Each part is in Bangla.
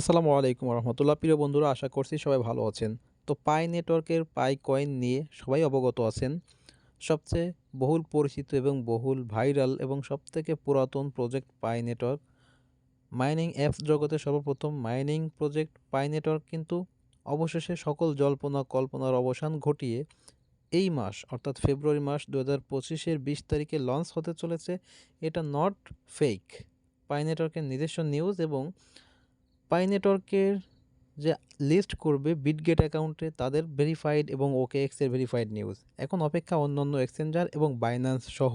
আসসালামু আলাইকুম রহমতুল্লাহ। প্রিয় বন্ধুরা, আশা করছি সবাই ভালো আছেন। তো পাই নেটওয়ার্কের পাই কয়েন নিয়ে সবাই অবগত আছেন। সবচেয়ে বহুল পরিচিত এবং বহুল ভাইরাল এবং সবথেকে পুরাতন project Pi network mining apps জগতে সর্বপ্রথম মাইনিং প্রজেক্ট পাই নেটওয়ার্ক কিন্তু অবশেষে সকল জল্পনা কল্পনার অবসান ঘটিয়ে এই মাস, অর্থাৎ ফেব্রুয়ারি মাস দু হাজার পঁচিশের বিশ তারিখে লঞ্চ হতে চলেছে। এটা নট ফেক। পাই নেটওয়ার্কের নিজস্ব নিউজ এবং পাই নেটওয়ার্কের যে লিস্ট করবে বিটগেট অ্যাকাউন্টে তাদের ভেরিফাইড এবং ওকে এক্সের ভেরিফাইড নিউজ এখন অপেক্ষা অন্যান্য এক্সচেঞ্জার এবং বাইন্যান্স সহ।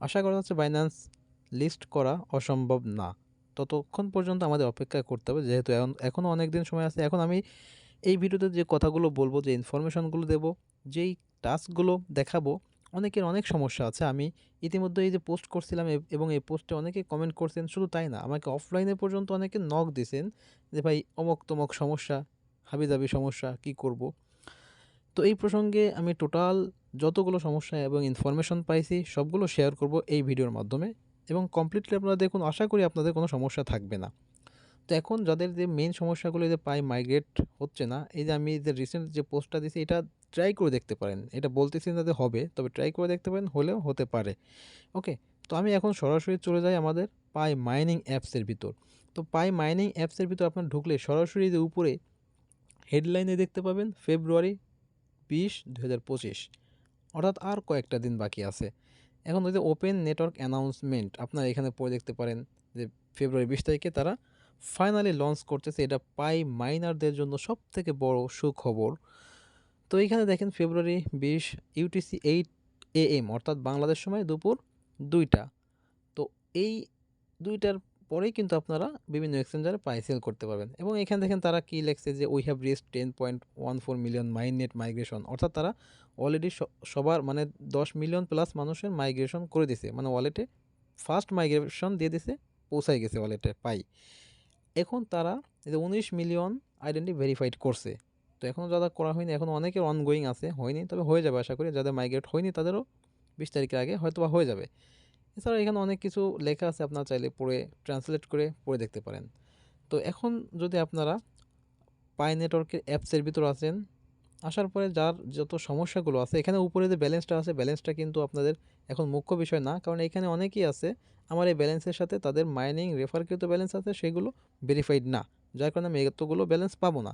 আশা করা যাচ্ছে বাইন্যান্স লিস্ট করা অসম্ভব না। ততক্ষণ পর্যন্ত আমাদের অপেক্ষা করতে হবে, যেহেতু এখন এখনও অনেক দিন সময় আছে। এখন আমি এই ভিডিওতে যে কথাগুলো বলব, যে ইনফরমেশনগুলো দেবো, যেই টাস্কগুলো দেখাবো অনেকের অনেক সমস্যা আছে। আমি ইতিমধ্যে এই যে পোস্ট করছিলাম এবং এই পোস্টে অনেকে কমেন্ট করছেন, শুধু তাই না, আমাকে অফলাইনে পর্যন্ত অনেকে নক দিছেন যে, ভাই, অমক তমক সমস্যা, হাবিজাবি সমস্যা, কি করব? তো এই প্রসঙ্গে আমি টোটাল যতগুলো সমস্যা এবং ইনফরমেশন পাইছি, সবগুলো শেয়ার করব এই ভিডিওর মাধ্যমে। এবং কমপ্লিটলি আপনারা দেখুন, আশা করি আপনাদের কোনো সমস্যা থাকবে না। তো এখন যাদের যে মেইন সমস্যাগুলো যে পাই মাইগ্রেট হচ্ছে না, এই যে আমি যে রিসেন্ট যে পোস্টটা দিছি, এটা ট্রাই করে দেখতে পারেন। এটা বলতেছি না যে হবে, তবে ট্রাই করে দেখতে পারেন, হলেও হতে পারে। ওকে তো আমি এখন সরাসরি চলে যাই আমাদের পাই মাইনিং অ্যাপসের ভিতর। তো পাই মাইনিং অ্যাপসের ভিতর আপনার ঢুকলে সরাসরি যে উপরে হেডলাইনে দেখতে পাবেন ফেব্রুয়ারি বিশ দু হাজার পঁচিশ। অর্থাৎ আর কয়েকটা দিন বাকি আছে। এখন ওই যে ওপেন নেটওয়ার্ক অ্যানাউন্সমেন্ট আপনারা এখানে পড়ে দেখতে পারেন যে ফেব্রুয়ারি বিশ তারিখে তারা ফাইনালি লঞ্চ করতেছে। এটা পাই মাইনারদের জন্য সব থেকে বড় সুখবর। তো এইখানে দেখেন ফেব্রুয়ারি বিশ, ইউটিসি এইট এ এম অর্থাৎ বাংলাদেশ সময় দুপুর দুইটা। তো এই দুইটার পরেই কিন্তু আপনারা বিভিন্ন এক্সচেঞ্জারে পাই সেল করতে পারবেন। এবং এখানে দেখেন তারা কী লেখছে যে we have reached ten point one four million mainnet migration অর্থাৎ তারা অলরেডি সবার মানে দশ মিলিয়ন প্লাস মানুষের মাইগ্রেশন করে দিছে। মানে ওয়ালেটে ফার্স্ট মাইগ্রেশন দিয়ে দিছে পৌঁছাই গেছে ওয়ালেটে পাই। এখন তারা উনিশ মিলিয়ন আইডেন্টি ভেরিফাইড করছে। তো এখনও যারা করা হয়নি, এখন অনেকের অনগোয়িং আছে, হয়নি, তবে হয়ে যাবে আশা করি। যাদের মাইগ্রেট হয়নি, তাদেরও বিশ তারিখের আগে হয়তো বা হয়ে যাবে। এছাড়া এখানে অনেক কিছু লেখা আছে, আপনারা চাইলে পড়ে ট্রান্সলেট করে পড়ে দেখতে পারেন। তো এখন যদি আপনারা পাই নেটওয়ার্কের অ্যাপসের ভিতর আছেন আসার পরে যার যত সমস্যাগুলো আছে, এখানে উপরে যে ব্যালেন্সটা আছে ব্যালেন্সটা কিন্তু আপনাদের এখন মুখ্য বিষয় না, কারণ এখানে অনেকেই আছে, আমার এই ব্যালেন্সের সাথে তাদের মাইনিং রেফারকৃত ব্যালেন্স আছে, সেগুলো ভেরিফাইড না। যার কারণে আমি এতগুলো ব্যালেন্স পাবো না।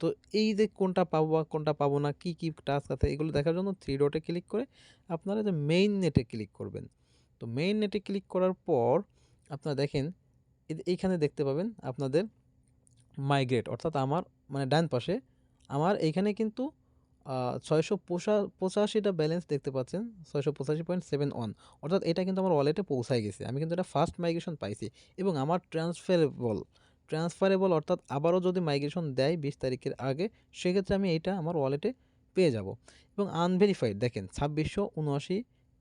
তো এই যে কোনটা পাবো বা কোনটা পাবো না, কী কী টাস্ক আছে, এগুলো দেখার জন্য থ্রি ডটে ক্লিক করে আপনারা যে মেইন নেটে ক্লিক করবেন। তো মেইন নেটে ক্লিক করার পর আপনারা দেখেন এইখানে দেখতে পাবেন আপনাদের মাইগ্রেট অর্থাৎ আমার মানে ডান পাশে আমার এইখানে কিন্তু ছয়শো পঁচাশিটা ব্যালেন্স দেখতে পাচ্ছেন, ছয়শো পঁচাশি পয়েন্ট সেভেন ওয়ান অর্থাৎ এটা কিন্তু আমার ওয়ালেটে পৌঁছায় গেছে। আমি কিন্তু এটা ফার্স্ট মাইগ্রেশন পাইছি এবং আমার ট্রান্সফারেবল ট্রান্সফারেবল অর্থাৎ আবারও যদি মাইগ্রেশন দেয় বিশ তারিখের আগে, সেক্ষেত্রে আমি এটা আমার ওয়ালেটে পেয়ে যাব। এবং আনভেরিফাইড দেখেন ছাব্বিশশো উনআশি,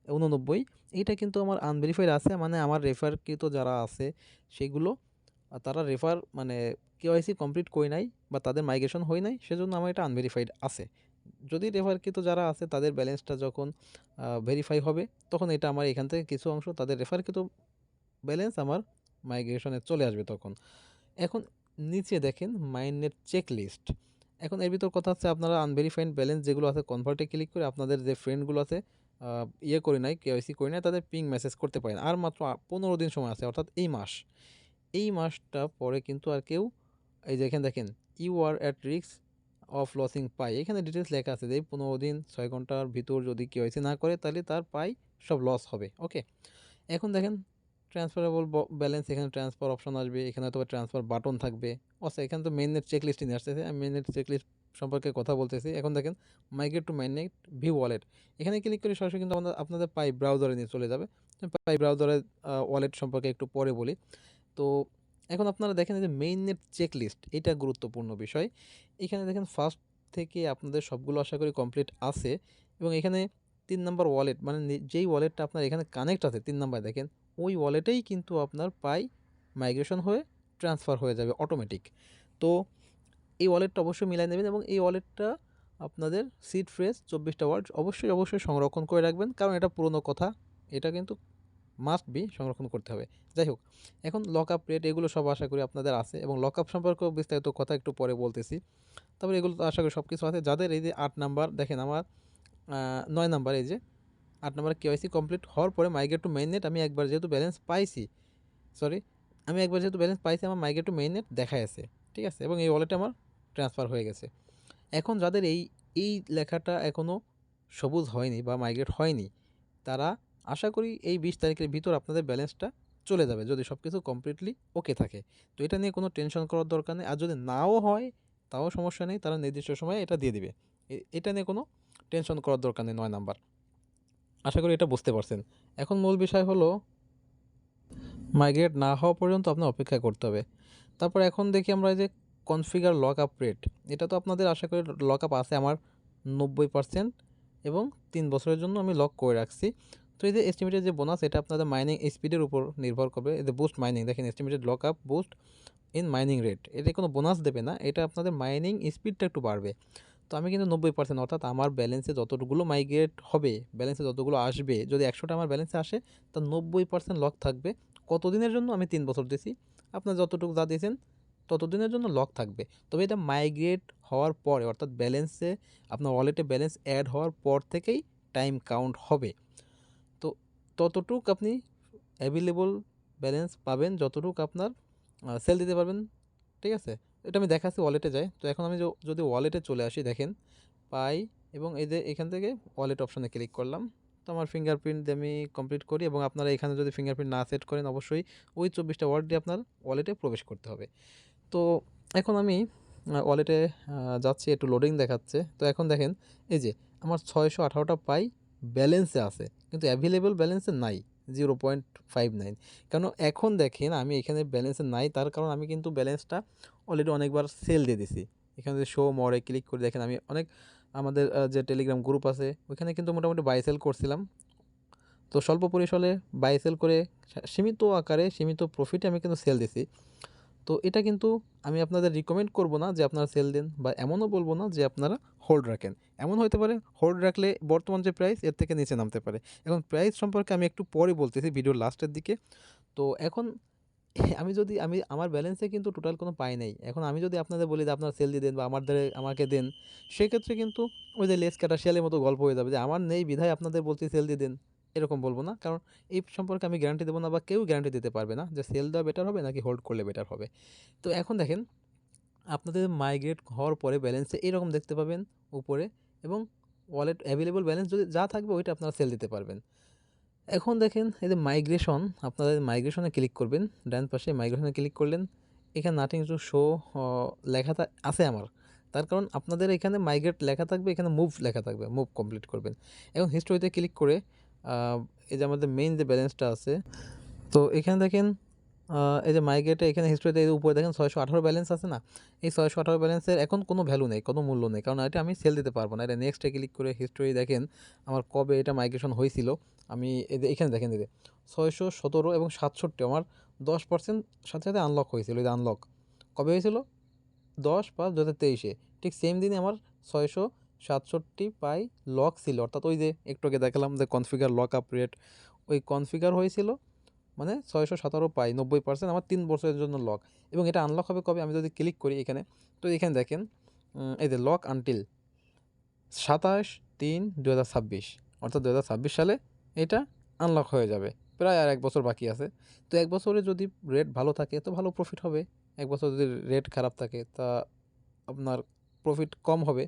উননব্বই, এইটা কিন্তু আমার আনভেরিফাইড আছে। মানে আমার রেফারকৃত যারা আছে, সেগুলো, তারা রেফার মানে কেওয়াইসি কমপ্লিট করে নাই বা তাদের মাইগ্রেশন হয় নাই, সেজন্য আমার এটা আনভেরিফাইড আছে। যদি রেফারকৃত যারা আছে, তাদের ব্যালেন্সটা যখন ভেরিফাই হবে, তখন এটা আমার এখান থেকে কিছু অংশ, তাদের রেফারকৃত ব্যালেন্স আমার মাইগ্রেশনে চলে আসবে তখন। এখন নিচে দেখেন মাইন্ডের চেক লিস্ট এখন এর ভিতর কথা হচ্ছে আপনারা আনভেরিফাইড ব্যালেন্স যেগুলো আছে কনভার্টে ক্লিক করে আপনাদের যে ফ্রেন্ডগুলো আছে ইয়ে করে নাই কেওয়াইসি করে নাই, তাদের পিং মেসেজ করতে পারেন। আর মাত্র পনেরো দিন সময় আছে, অর্থাৎ এই মাস। এই মাসটা পরে কিন্তু আর কেউ, এই যে এখানে দেখেন ইউ আর অ্যাট রিক্স অফ লসিং পাই এখানে ডিটেলস লেখা আছে যে পনেরো দিন, ছয় ঘণ্টার ভিতর যদি কেওয়াইসি না করে, তাহলে তার পাই সব লস হবে ওকে এখন দেখেন ট্রান্সফারেবল ব্যালেন্স এখানে ট্রান্সফার অপশন আসবে, এখানে হয়তো ট্রান্সফার বাটন থাকবে। আচ্ছা এখানে তো মেইন নেট চেক লিস্টে নিয়ে আসতেছে, আমি চেক লিস্ট সম্পর্কে কথা বলতেছি। এখন দেখেন migrate to mainnet view wallet এখানে ক্লিক করে সরাসরি কিন্তু আমাদের, আপনাদের পাই ব্রাউজারে নিয়ে চলে যাবে। পাই ব্রাউজারের ওয়ালেট সম্পর্কে একটু পরে বলি। তো এখন আপনারা দেখেন যে মেইন নেট চেক লিস্ট এটা গুরুত্বপূর্ণ বিষয়। এখানে দেখেন ফার্স্ট থেকে আপনাদের সবগুলো আশা করি কমপ্লিট আছে। এবং এখানে তিন নাম্বার ওয়ালেট মানে যেই ওয়ালেটটা আপনার এখানে কানেক্ট আছে, তিন নাম্বার দেখেন ওই ওয়ালেটেই কিন্তু আপনার পাই মাইগ্রেশন হয়ে ট্রান্সফার হয়ে যাবে অটোমেটিক তো এই ওয়ালেটটা অবশ্যই মিলাই নেবেন এবং এই ওয়ালেটটা আপনাদের সিট ফ্রেস চব্বিশটা ওয়ার্ড অবশ্যই অবশ্যই সংরক্ষণ করে রাখবেন। কারণ এটা পুরনো কথা, এটা কিন্তু মাস্ট বি সংরক্ষণ করতে হবে। যাই হোক, এখন লক আপ রেট এগুলো সব আশা করি আপনাদের আছে এবং লক আপ সম্পর্কেও বিস্তারিত কথা একটু পরে বলতেছি। তারপরে এগুলো তো আশা করি সব কিছু আছে। যাদের এই যে আট নাম্বার দেখেন আমার নয় নাম্বার এই যে আট নাম্বার কেওয়াইসি কমপ্লিট হওয়ার পরে মাইগ্রেট টু মেইন নেট আমি একবার যেহেতু ব্যালেন্স পাইছি সরি আমি একবার যেহেতু ব্যালেন্স পাইছি আমার মাইগ্রেট টু মেইন নেট দেখায় আছে, ঠিক আছে? এবং এই ওয়ালেটে আমার ট্রান্সফার হয়ে গেছে। এখন যাদের এই এই লেখাটা এখনও সবুজ হয়নি বা মাইগ্রেট হয়নি, তারা আশা করি এই বিশ তারিখের ভিতর আপনাদের ব্যালেন্সটা চলে যাবে যদি সব কিছু কমপ্লিটলি ওকে থাকে। তো এটা নিয়ে কোনো টেনশন করার দরকার নেই। আর যদি নাও হয়, তাও সমস্যা নেই। তারা নির্দিষ্ট সময়ে এটা দিয়ে দিবে। এটা নিয়ে কোনো টেনশন করার দরকার নেই নয় নাম্বার। আশা করি এটা বুঝতে পারছেন। এখন মূল বিষয় হলো মাইগ্রেট না হওয়া পর্যন্ত আপনার অপেক্ষা করতে হবে। তারপর এখন দেখি আমরা এই যে কনফিগার লক আপ রেট এটা তো আপনাদের আশা করি লক আপ আছে আমার নব্বই পার্সেন্ট এবং তিন বছরের জন্য আমি লক করে রাখছি। তো এই যে এস্টিমেটেড যে বোনাস এটা আপনাদের মাইনিং স্পিডের উপর নির্ভর করবে। এই যে বুস্ট মাইনিং দেখেন estimated lock up boost in mining rate এটা কোনো বোনাস দেবে না, এটা আপনাদের মাইনিং স্পিডটা একটু বাড়বে। তো আমি কিন্তু নব্বই পার্সেন্ট অর্থাৎ আমার ব্যালেন্সে যতটুকুলো মাইগ্রেট হবে ব্যালেন্সে যতগুলো আসবে, যদি একশোটা আমার ব্যালেন্সে আসে, তার নব্বই পার্সেন্ট লক থাকবে। কতদিনের জন্য? আমি তিন বছর দিছি আপনার যতটুকু যা দিয়েছেন, ততদিনের জন্য লক থাকবে। তবে এটা মাইগ্রেট হওয়ার পরে, অর্থাৎ ব্যালেন্সে আপনার ওয়ালেটে ব্যালেন্স অ্যাড হওয়ার পর থেকেই টাইম কাউন্ট হবে। তো ততটুক আপনি অ্যাভেলেবল ব্যালেন্স পাবেন, যতটুক আপনার সেল দিতে পারবেন, ঠিক আছে? এটা আমি দেখাচ্ছি ওয়ালেটে যাই। তো এখন আমি যদি ওয়ালেটে চলে আসি, দেখেন, পাই এবং যে এখান থেকে ওয়ালেট অপশানে ক্লিক করলাম। তো আমার ফিঙ্গারপ্রিন্ট আমি কমপ্লিট করি এবং আপনারা এখানে যদি ফিঙ্গারপ্রিন্ট না সেট করেন, অবশ্যই ওই চব্বিশটা ওয়ার্ড দিয়ে আপনার ওয়ালেটে প্রবেশ করতে হবে। তো এখন আমি ওয়ালেটে যাচ্ছি, একটু লোডিং দেখাচ্ছে। তো এখন দেখেন, এই যে আমার ছয়শো আঠারোটা পাই ব্যালেন্সে আছে, কিন্তু অ্যাভেলেবল ব্যালেন্সে নাই জিরো পয়েন্ট ফাইভ নাইন কেন এখন দেখেন, আমি এখানে ব্যালেন্সে নাই, তার কারণ আমি কিন্তু ব্যালেন্সটা অলরেডি অনেকবার সেল দিয়ে দিছি। এখানে শো মরে ক্লিক করে দেখেন আমি অনেক আমাদের যে টেলিগ্রাম গ্রুপ আছে, ওইখানে কিন্তু মোটামুটি বাই সেল করছিলাম। তো স্বল্প পরিসরে বাই সেল করে সীমিত আকারে, সীমিত প্রফিটে আমি কিন্তু সেল দিছি। তো এটা কিন্তু আমি আপনাদের রিকমেন্ড করব না যে আপনারা সেল দেন বা এমনও বলব না যে আপনারা হোল্ড রাখেন। এমন হতে পারে হোল্ড রাখলে বর্তমান যে প্রাইস এর থেকে নিচে নামতে পারে। এখন প্রাইস সম্পর্কে আমি একটু পরে বলতেছি ভিডিওর লাস্টের দিকে। তো এখন আমি যদি, আমি, আমার ব্যালেন্সে কিন্তু টোটাল কোনো পাই নাই। এখন আমি যদি আপনাদের বলি যে আপনারা সেল দিয়ে দেন বা আমার দ্বারা আমাকে দেন, সেক্ষেত্রে কিন্তু ওই যে লেস কাটা শিয়ালের মতো গল্প হয়ে যাবে যে আমার নেই বিধায় আপনাদের বলছি সেল দিয়ে দেন। এরকম বলব না। কারণ এই সম্পর্কে আমি গ্যারান্টি দেবো না বা কেউ গ্যারান্টি দিতে পারবে না যে সেল দেওয়া বেটার হবে নাকি হোল্ড করলে বেটার হবে। তো এখন দেখেন, আপনাদের মাইগ্রেট হওয়ার পরে ব্যালেন্সে এরকম দেখতে পাবেন উপরে এবং ওয়ালেট অ্যাভেলেবল ব্যালেন্স যদি যা থাকবে ওইটা আপনারা সেল দিতে পারবেন। এখন দেখেন এই যে মাইগ্রেশন আপনাদের মাইগ্রেশনে ক্লিক করবেন, ডান পাশে মাইগ্রেশনে ক্লিক করলেন, এখানে নাটিং টু শো লেখাটা আছে আমার। তার কারণ আপনাদের এখানে মাইগ্রেট লেখা থাকবে, এখানে মুভ লেখা থাকবে মুভ কমপ্লিট করবেন। এখন হিস্টোরিতে ক্লিক করে এই যে আমাদের মেইন যে ব্যালেন্সটা আছে, তো এখানে দেখেন এই যে মাইগ্রেটে এখানে হিস্টোরিতে এই উপরে দেখেন ছয়শো আঠারো ব্যালেন্স আছে না? এই ছয়শো আঠারো ব্যালেন্সের এখন কোনো ভ্যালু নেই, কোনো মূল্য নেই, কারণ এটা আমি সেল দিতে পারব না। এটা নেক্সটে ক্লিক করে হিস্টোরি দেখেন, আমার কবে এটা মাইগ্রেশন হয়েছিল। আমি এখানে দেখেন দিদি ছয়শো সতেরো এবং সাতষট্টি আমার দশ পার্সেন্ট সাথে সাথে আনলক হয়েছিল, এই আনলক কবে হয়েছিল? দশ পাঁচ দু হাজার তেইশে। ঠিক সেম দিনে আমার ছয়শো সাতষট্টি পাই লক ছিল। অর্থাৎ ওই যে একটু আগে দেখালাম যে কনফিগার লক আপ রেট ওই কনফিগার হয়েছিল মানে ছয়শো সতেরো পাই, নব্বই পার্সেন্ট আমার তিন বছরের জন্য লক এবং এটা আনলক হবে কবে? আমি যদি ক্লিক করি এখানে, তো এখানে দেখেন এই যে লক আনটিল সাতাশ তিন দু হাজার ছাব্বিশ। অর্থাৎ দু হাজার ছাব্বিশ সালে এটা আনলক হয়ে যাবে। প্রায় আর এক বছর বাকি আছে। তো এক বছরে যদি রেট ভালো থাকে, তো ভালো প্রফিট হবে। এক বছর যদি রেট খারাপ থাকে, তা আপনার প্রফিট কম হবে।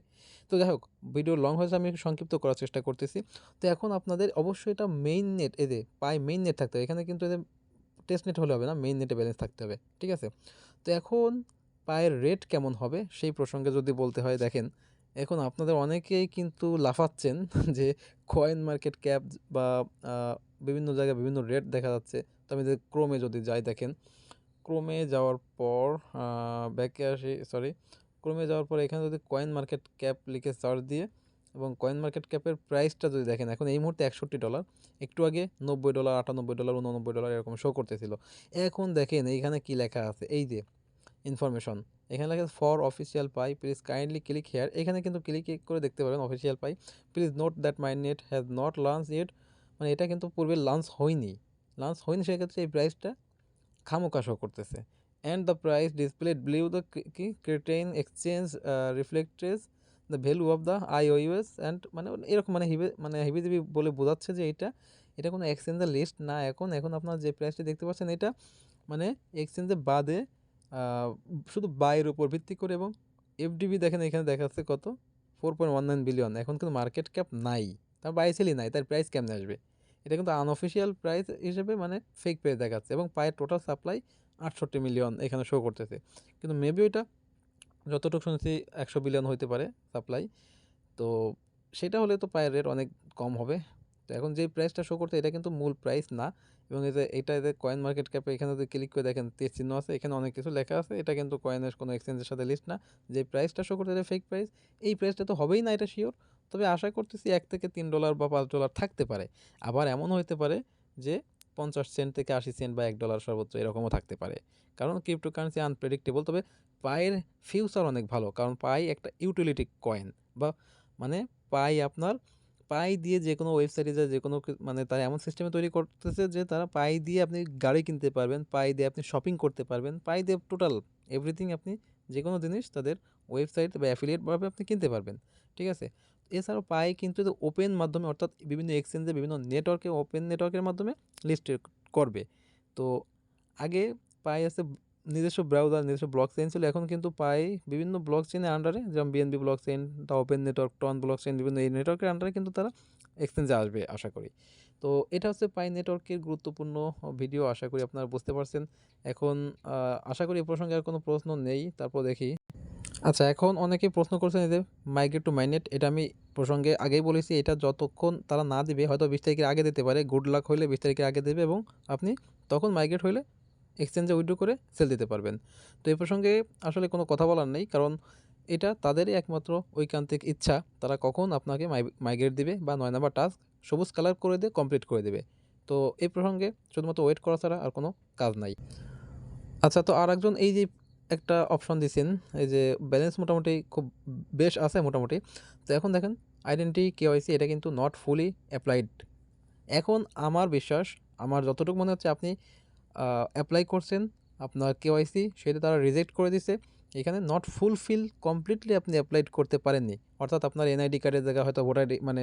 তো যাই হোক ভিডিও লং হয়েছে, আমি সংক্ষিপ্ত করার চেষ্টা করতেছি। তো এখন আপনাদের অবশ্যই এটা মেইন নেট এদের পাই মেইন নেট থাকতে হবে। এখানে কিন্তু এদের টেস্ট নেট হলে হবে না মেইন নেটে ব্যালেন্স থাকতে হবে। ঠিক আছে? তো এখন পায়ের রেট কেমন হবে? সেই প্রসঙ্গে যদি বলতে হয়, দেখেন। এখন আপনাদের অনেকেই কিন্তু লাফাচ্ছেন যে কয়েন মার্কেট ক্যাপ বা বিভিন্ন জায়গায় বিভিন্ন রেট দেখা যাচ্ছে। তো আমি ক্রোমে যদি যাই দেখেন, ক্রোমে যাওয়ার পর ব্যাকে আসি সরি ক্রোমে যাওয়ার পর এখানে যদি কয়েন মার্কেট ক্যাপ লিখে সার্চ দিয়ে এবং কয়েন মার্কেট ক্যাপের প্রাইসটা যদি দেখেন, এখন এই মুহূর্তে একষট্টি ডলার একটু আগে নব্বই ডলার আটানব্বই ডলার উননব্বই ডলার এরকম শো করতেছিল। এখন দেখেন এইখানে কি লেখা আছে? এই যে ইনফরমেশন এখানে লেখা for official Pi please kindly click here এখানে কিন্তু ক্লিক করে দেখতে পারেন official Pi please note that mainnet has not launch it মানে এটা কিন্তু পূর্বে লঞ্চ হয়নি। লঞ্চ হয়নি, সেক্ষেত্রে এই প্রাইসটা খামোকা করতেছে। And the price displayed below the কি? Certain exchange reflects the value of the IOUs and মানে এরকম মানে হিবে মানে হিবিজিবি বলে বোঝাচ্ছে যে এটা এটা কোনো এক্সচেঞ্জের লিস্ট না। এখন এখন আপনার যে প্রাইসটা দেখতে পাচ্ছেন, এটা মানে এক্সচেঞ্জে বাদে শুধু বাইয়ের উপর ভিত্তি করে এবং এফডিবি দেখেন এখানে দেখাচ্ছে কত? Four point one nine billion এখন কিন্তু মার্কেট ক্যাপ নাই। তার বাইসেলই নাই, তার প্রাইস কেমনে আসবে? এটা কিন্তু আনঅফিসিয়াল প্রাইস হিসেবে মানে ফেক প্রাইস দেখাচ্ছে এবং পায়ের টোটাল সাপ্লাই আটষট্টি মিলিয়ন এখানে শো করতেছে। কিন্তু মেবি ওইটা যতটুকু শুনেছি একশো বিলিয়ন হইতে পারে সাপ্লাই তো সেটা হলে তো পায়ের রেট অনেক কম হবে। তো এখন যে প্রাইসটা শো করতে এটা কিন্তু মূল প্রাইস না। এবং এই যে এটা যে কয়েন মার্কেট ক্যাপে এখানে যদি ক্লিক করে দেখেন তীর চিহ্ন আছে, এখানে অনেক কিছু লেখা আছে। এটা কিন্তু কয়েনের কোনো এক্সচেঞ্জের সাথে লিস্ট না। যে প্রাইসটা শো করতে ফেক প্রাইস এই প্রাইসটা তো হবেই না এটা শিওর তবে আশা করতেছি এক থেকে তিন ডলার বা পাঁচ ডলার থাকতে পারে। আবার এমন হতে পারে যে পঞ্চাশ সেন্ট থেকে আশি সেন্ট বা এক ডলার সর্বোচ্চ এরকমও থাকতে পারে। কারণ ক্রিপ্টোকারেন্সি আনপ্রেডিক্টেবল তবে পায়ের ফিউচার অনেক ভালো। কারণ পাই একটা ইউটিলিটি কয়েন বা মানে পাই আপনার পাই দিয়ে যে কোনো ওয়েবসাইটে যা যে কোনো মানে তারা এমন সিস্টেমে তৈরি করতেছে যে তারা পাই দিয়ে আপনি গাড়ি কিনতে পারবেন, পাই দিয়ে আপনি শপিং করতে পারবেন, পাই দিয়ে টোটাল এভরিথিং আপনি যে কোনো জিনিস তাদের ওয়েবসাইট বা অ্যাফিলিয়েটভাবে আপনি কিনতে পারবেন, ঠিক আছে? এছাড়াও পাই কিন্তু ওপেন মাধ্যমে অর্থাৎ বিভিন্ন এক্সচেঞ্জে বিভিন্ন নেটওয়ার্কে ওপেন নেটওয়ার্কের মাধ্যমে লিস্ট করবে। তো আগে পাই আছে নিজস্ব ব্রাউজার নিজস্ব ব্লক চেইন ছিল। এখন কিন্তু পাই বিভিন্ন ব্লক চেইনের আন্ডারে যেমন BNB blockchain the open network TON blockchain বিভিন্ন এই নেটওয়ার্কের আন্ডারে কিন্তু তারা এক্সচেঞ্জে আসবে, আশা করি। তো এটা হচ্ছে পাই নেটওয়ার্কের গুরুত্বপূর্ণ ভিডিও আশা করি আপনারা বুঝতে পারছেন। এখন আশা করি এ প্রসঙ্গে আর কোনো প্রশ্ন নেই, তারপর দেখি। আচ্ছা এখন অনেকে প্রশ্ন করছেন যে মাইগ্রেট টু মাইনেট এটা আমি প্রসঙ্গে আগেই বলেছি, এটা যতক্ষণ তারা না দিবে, হয়তো বিশ তারিখের আগে দিতে পারে গুড লাক হলে বিশ তারিখের আগে দেবে এবং আপনি তখন মাইগ্রেট হলে এক্সচেঞ্জে উইড্রো করে সেল দিতে পারবেন। তো এই প্রসঙ্গে আসলে কোনো কথা বলার নেই, কারণ এটা তাদেরই একমাত্র ঐকান্তিক ইচ্ছা। তারা কখন আপনাকে মাইগ্রেট দিবে বা নয় নাম্বার টাস্ক সবুজ কালার করে দিয়ে কমপ্লিট করে দেবে। তো এই প্রসঙ্গে শুধুমাত্র ওয়েট করা ছাড়া আর কোনো কাজ নাই। আচ্ছা তো আর একজন এই যে একটা অপশন দিছেন, এই যে ব্যালেন্স মোটামুটি খুব বেশ আছে মোটামুটি। তো এখন দেখেন, আইডেন্টি কেওয়াইসি এটা কিন্তু নট ফুলি অ্যাপ্লাইড। এখন আমার বিশ্বাস, আমার যতটুকু মনে হচ্ছে আপনি অ্যাপ্লাই করছেন আপনার কেওয়াইসি সেটা তারা রিজেক্ট করে দিছে। এখানে নট ফুলফিল কমপ্লিটলি আপনি অ্যাপ্লাইড করতে পারেননি। অর্থাৎ আপনার এনআইডি কার্ডের জায়গায় হয়তো ভোটার মানে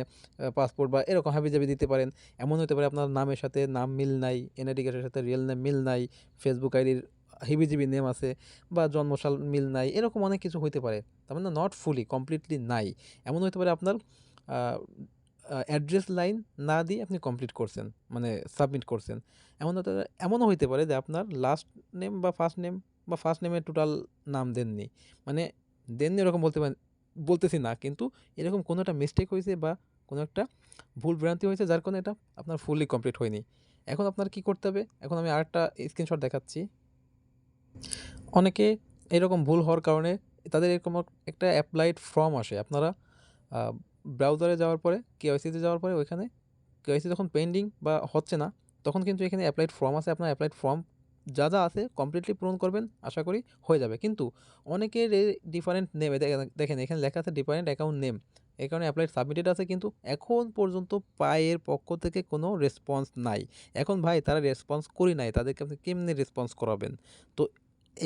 পাসপোর্ট বা এরকম হাবি জাবি দিতে পারেন। এমন হতে পারে আপনার নামের সাথে নাম মিল নাই এনআইডি কার্ডের সাথে রিয়েল নেম মিল নাই ফেসবুক আইডির হিবিজিবি নেম আছে বা জন্মসাল মিল নাই, এরকম অনেক কিছু হইতে পারে। তার মানে নট ফুলি কমপ্লিটলি নাই। এমন হতে পারে আপনার অ্যাড্রেস লাইন না দিয়ে আপনি কমপ্লিট করছেন মানে সাবমিট করছেন। এমন এমনও হইতে পারে যে আপনার লাস্ট নেম বা ফার্স্ট নেম বা ফার্স্ট নেমের টোটাল নাম দেননি। মানে দেননি এরকম বলতে পারেন বলতেছি না, কিন্তু এরকম কোনো একটা মিস্টেক হয়েছে বা কোনো একটা ভুল ভ্রান্তি হয়েছে যার কারণে এটা আপনার ফুললি কমপ্লিট হয়নি। এখন আপনার কি করতে হবে? এখন আমি আরেকটা স্ক্রিনশট দেখাচ্ছি। অনেকে এরকম ভুল হওয়ার কারণে তাদের এরকম একটা অ্যাপ্লাইড ফর্ম আসে। আপনারা ব্রাউজারে যাওয়ার পরে কেওয়াইসিতে যাওয়ার পরে ওইখানে কেওয়াইসি যখন পেন্ডিং বা হচ্ছে না, তখন কিন্তু এখানে অ্যাপ্লাইড ফর্ম আছে, আপনার অ্যাপ্লাইড ফর্ম যা যা আছে কমপ্লিটলি পূরণ করবেন, আশা করি হয়ে যাবে। কিন্তু অনেকের ডিফারেন্ট নেম দেখেন এখানে লেখা আছে ডিফারেন্ট অ্যাকাউন্ট নেম এই কারণে অ্যাপ্লাইড সাবমিটেড আছে, কিন্তু এখন পর্যন্ত পায়ের পক্ষ থেকে কোনো রেসপন্স নাই। এখন ভাই তারা রেসপন্স করি নাই, তাদেরকে আপনি কেমনি রেসপন্স করাবেন? তো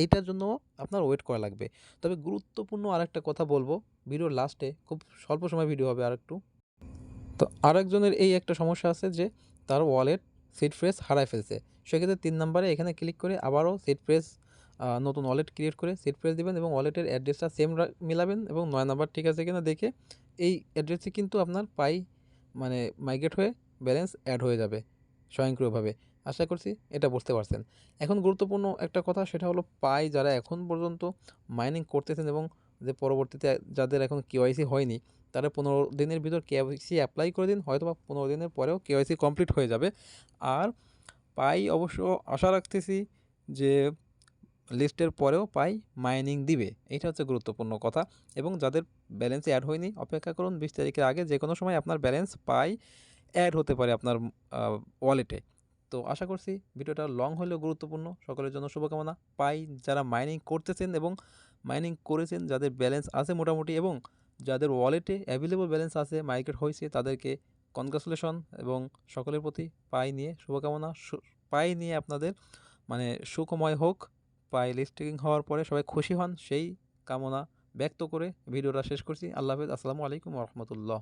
এইটার জন্য আপনার ওয়েট করা লাগবে। তবে গুরুত্বপূর্ণ আরেকটা কথা বলব ভিডিওর লাস্টে খুব স্বল্প সময় ভিডিও হবে আর একটু তো আরেকজনের এই একটা সমস্যা আছে যে, তার ওয়ালেট সিট ফ্রেস হারায় ফেলছে। সেক্ষেত্রে তিন নম্বরে এখানে ক্লিক করে আবারও সিট ফ্রেস নতুন ওয়ালেট ক্রিয়েট করে সিট ফ্রেস দেবেন এবং ওয়ালেটের অ্যাড্রেসটা সেম মিলাবেন এবং নয় নাম্বার ঠিক আছে কিনা দেখে, এই অ্যাড্রেসে কিন্তু আপনার পাই মানে মাইগ্রেট হয়ে ব্যালেন্স অ্যাড হয়ে যাবে। স্বয়ংক্রিয়ভাবে। আশা করছি এটা বুঝতে পারছেন। এখন গুরুত্বপূর্ণ একটা কথা, সেটা হলো পাই যারা এখন পর্যন্ত মাইনিং করতেছেন এবং যে পরবর্তীতে যাদের এখন কেওয়াইসি হয়নি, তারা পনেরো দিনের ভিতর কেওয়াইসি অ্যাপ্লাই করে দিন হয়তো বা পনেরো দিনের পরেও কেওয়াইসি কমপ্লিট হয়ে যাবে। আর পাই অবশ্য আশা রাখতেছি যে লিস্টের পরেও পাই মাইনিং দিবে। এটা হচ্ছে গুরুত্বপূর্ণ কথা। এবং যাদের ব্যালেন্স অ্যাড হয়নি, অপেক্ষা করুন বিশ তারিখের আগে যে কোনো সময় আপনার ব্যালেন্স পাই অ্যাড হতে পারে আপনার ওয়ালেটে তো আশা করছি ভিডিওটা লং হলেও গুরুত্বপূর্ণ। সকলের জন্য শুভকামনা। পাই যারা মাইনিং করতেছেন এবং মাইনিং করেছেন, যাদের ব্যালেন্স আছে মোটামুটি এবং যাদের ওয়ালেটে অ্যাভেলেবল ব্যালেন্স আছে মাইগ্রেট হয়েছে, তাদেরকে কনগ্রাচুলেশন এবং সকলের প্রতি পাই নিয়ে শুভকামনা। পাই নিয়ে আপনাদের মানে সুখময় হোক। পাই লিস্টিং হওয়ার পরে সবাই খুশি হন। সেই কামনা ব্যক্ত করে ভিডিওটা শেষ করছি। আল্লাহ হাফেজ। আসসালামু আলাইকুম রহমতুল্লাহ।